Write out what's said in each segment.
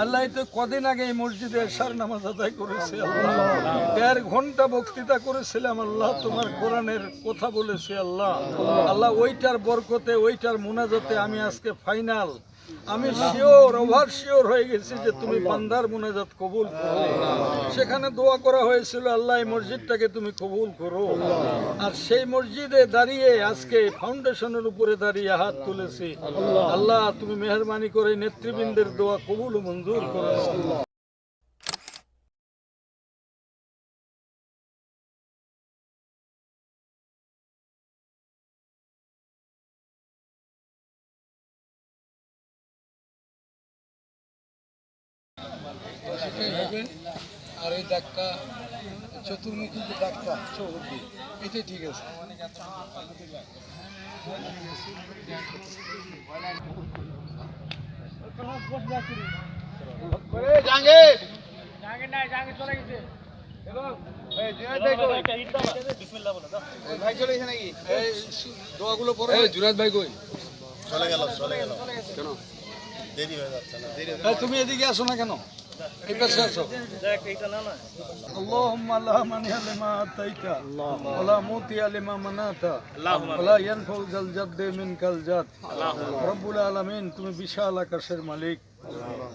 আল্লাহ তো কদিন আগে এই মসজিদে এসার নামাজ আদায় করেছে দেড় ঘণ্টা বক্তৃতা করেছিলাম, আল্লাহ তোমার কোরআনের কথা বলেছে, আল্লাহ। আল্লাহ ওইটার বরকতে, ওইটার মোনাজতে আমি আজকে ফাইনাল আমি শিওর, ওভার শিওর হয়ে গেছি যে তুমি বান্দার মুনাজাত কবুল করো। সেখানে দোয়া করা হয়েছিল, আল্লাহ এই মসজিদটাকে তুমি কবুল করো। আর সেই মসজিদে দাঁড়িয়ে আজকে ফাউন্ডেশনের উপরে দাঁড়িয়ে হাত তুলেছি। আল্লাহ, তুমি মেহরবানি করে নেতৃবৃন্দের দোয়া কবুল মঞ্জুর করো। সেটাই হবে আর এই দাগটা চতুর্মুখী যে দাগটা চৌহদ্দি এটাই ঠিক আছে। এই দোয়াগুলো পরে জুনাদ ভাই কই? চলে গেল কেন দেরি হয়ে যাচ্ছে না দেরি এই, তুমি এদিকে আসো না কেন? اللهم لا مانع لما أعطيت ولا موتي لما منعت ولا ينفع ذا الجد منك الجد رب العالمين তুমি বিশাল আকাশের মালিক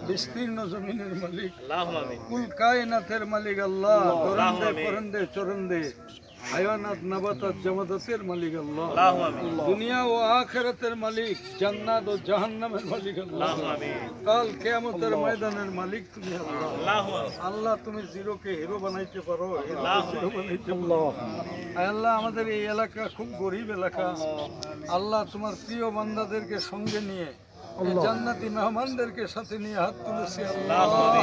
বিস্তীর্ণ জমিনের মালিক কুল কায়নাতের মালিক আল্লাহ তরন্দে পরন্দে চরন্দে হায়ানাত নাবাতাত জামাতাতের মালিক আল্লাহ। দুনিয়া ও আখেরাতের মালিক জান্নাত ও জাহান্নামের মালিক আল্লাহ। কাল কেয়ামতের ময়দানের মালিক তুমি আল্লাহ। আল্লাহ তুমি জিরোকে হিরো বানাইতে পারো বানাইতে পারো। আল্লাহ আমাদের এই এলাকা খুব গরিব এলাকা। আল্লাহ তোমার প্রিয় বান্দাদেরকে সঙ্গে নিয়ে জান্নাতি মেহমানদেরকে সাথে নিয়ে হাত তুলেছি আল্লাহ।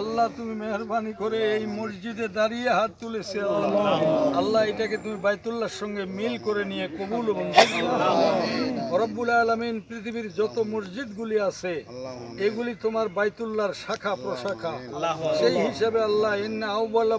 আল্লাহ তুমি মেহরবানি করে এই মসজিদে দাঁড়িয়ে হাত তুলেছি আল্লাহ। আল্লাহ। এটাকে তুমি বাইতুল্লাহর সঙ্গে মিল করে নিয়ে কবুল করো। রব্বুল আলমিন পৃথিবীর যত মসজিদগুলি আছে এগুলি তোমার বাইতুল্লাহর শাখা প্রশাখা। সেই হিসাবে আল্লাহ ইন্না আউবালা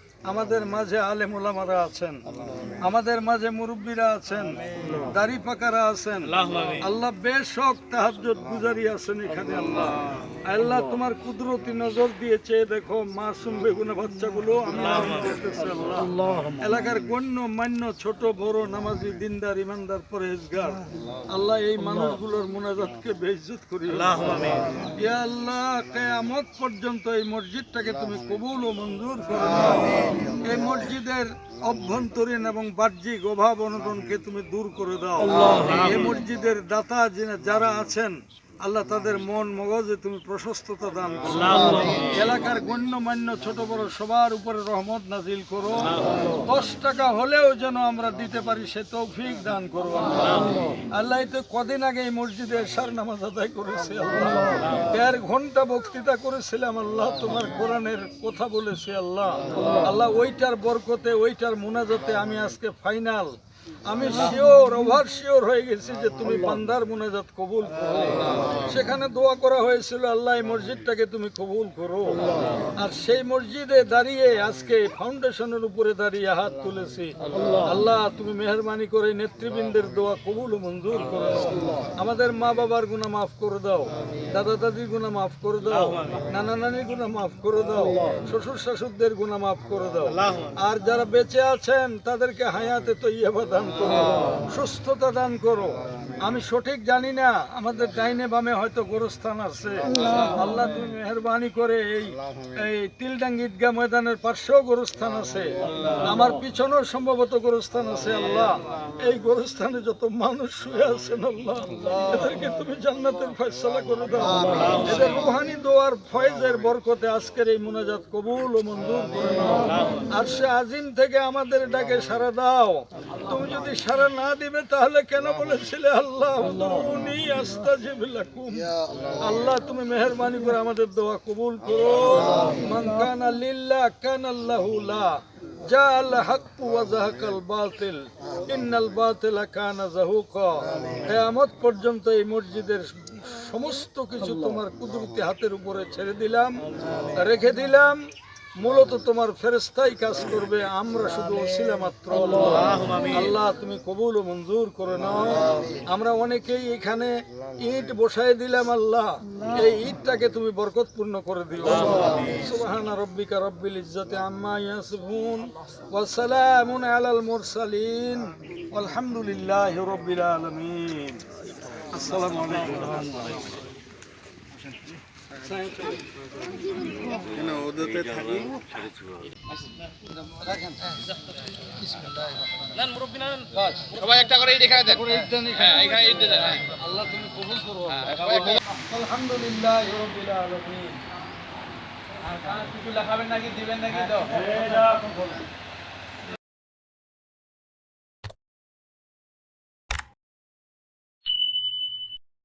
আমাদের মাঝে আলেম ওলামারা আছেন। আমাদের মাঝে মুরব্বীরা আছেন। দাড়ি পাকারা আছেন। আল্লাহ বেশক তাহাজ্জুদ গুজারি আছেন এখানে আল্লাহ। আল্লাহ তোমার কুদরতি নজর দিয়েছে দেখো, মাসুম বেগুনা বাচ্চাগুলো আল্লাহ এলাকার গণ্য, মান্য, ছোট, বড়, নামাজি, দিনদার, ইমানদার পরেজগার আল্লাহ এই মানুষগুলোর মুনাজাতকে বেইজ্জত করি ইয়া আল্লাহ, কিয়ামত পর্যন্ত এই মসজিদটাকে তুমি কবুল ও মঞ্জুর করো। এই মসজিদের অভ্যন্তরীণ এবং বাহ্যিক অভাব অনটনকে তুমি দূর করে দাও। এই মসজিদের দাতা যিনি- যারা আছেন আল্লাহ তাদের মন মগজে তুমি প্রশস্ততা দান করো। এলাকার গণ্যমান্য ছোট বড় সবার উপরে রহমত নাজিল করো। দশ টাকা হলেও যেন আমরা দিতে পারি সে তৌফিক দান করো আল্লাহ। তো কদিন আগে এই মসজিদে এশার নামাজ আদায় করেছে আল্লাহ। দেড় ঘণ্টা বক্তৃতা করেছিলাম আল্লাহ তোমার কোরআনের কথা বলেছে আল্লাহ। আল্লাহ ওইটার বরকতে ওইটার মুনাজাতে আমি আজকে ফাইনাল আমি শিওর ওভার শিওর হয়ে গেছি যে তুমি বান্দার মুনাজাত কবুল করো। সেখানে দোয়া করা হয়েছিল আল্লাহ এই মসজিদটাকে তুমি কবুল করো। আর সেই মসজিদে দাঁড়িয়ে আজকে ফাউন্ডেশনের উপরে দাঁড়িয়ে হাত তুলেছি। আল্লাহ। তুমি মেহরবানি করে নেতৃবৃন্দের দোয়া কবুল ও মঞ্জুর করো। আমাদের মা বাবার গুণা মাফ করে দাও দাদা দাদির গুণা মাফ করে দাও নানা নানির গুণা মাফ করে দাও শ্বশুর শাশুড়দের গুণা মাফ করে দাও। আর যারা বেঁচে আছেন তাদেরকে হায়াতে তো ইয়ে দান করো সুস্থতা দান করো। আমি সঠিক জানি না আমাদের ডাইনে বামে হয়তো গোরস্থান আছে। আল্লাহ। তুমি মেহরবানি করে এই এই তিলডাঙ্গি ঈদগাহ ময়দানের পার্শ্বেও গোরস্থান আছে। আমার পিছনেও সম্ভবত গোরস্থান আছে আল্লাহ। এই গোরস্থানে যত মানুষ শুয়ে আছেন আল্লাহ এদেরকে তুমি জান্নাতের ফয়সালা করে দাও। এদের রুহানি দোয়ার ফয়েজের বরকতে আজকের এই মুনাজাত কবুল ও মঞ্জুর করে নাও। আর সে আজিম থেকে আমাদের ডাকে সারা দাও। তুমি যদি সারা না দিবে তাহলে কেন বলেছিলে আল্লাহ উনি লাকুম আল্লাহ তুমি মেহরবানি করে আমাদের দোয়া কবুল করো। মান কানা লিল্লাহ কানা আল্লাহু লা। জাআল হক ওয়া যাহাকাল বাতিল। ইন্নাল বাতিলা কানা যাহুকা। কিয়ামত পর্যন্ত এই মসজিদের সমস্ত কিছু তোমার কুদরতি হাতের উপরে ছেড়ে দিলাম রেখে দিলাম। মূলত তোমার ফেরেস্তাই কাজ করবে, আমরা শুধু ওসিলা মাত্র। আল্লাহ তুমি কবুল ও মঞ্জুর করে নাও। আমরা অনেকেই এখানে ইট বসায় দিলাম আল্লাহ। এই ইটটাকে তুমি বরকতপূর্ণ করে দিও। সুবহানা রাব্বিকা রব্বিল ইজ্জাতি আম্মা ইয়াসিফুন ওয়া সালামুন আলাল মুরসালিন। আলহামদুলিল্লাহি রাব্বিল আলামিন। আসসালামু আলাইকুম। একটা করে দেখায় দেন হ্যাঁ এখানে এই দেন হ্যাঁ। আল্লাহ তুমি কবুল করো আলহামদুলিল্লাহ রাব্বিল আলামিন কিছু লেখাবেন নাকি, দিবেন নাকি তো এটা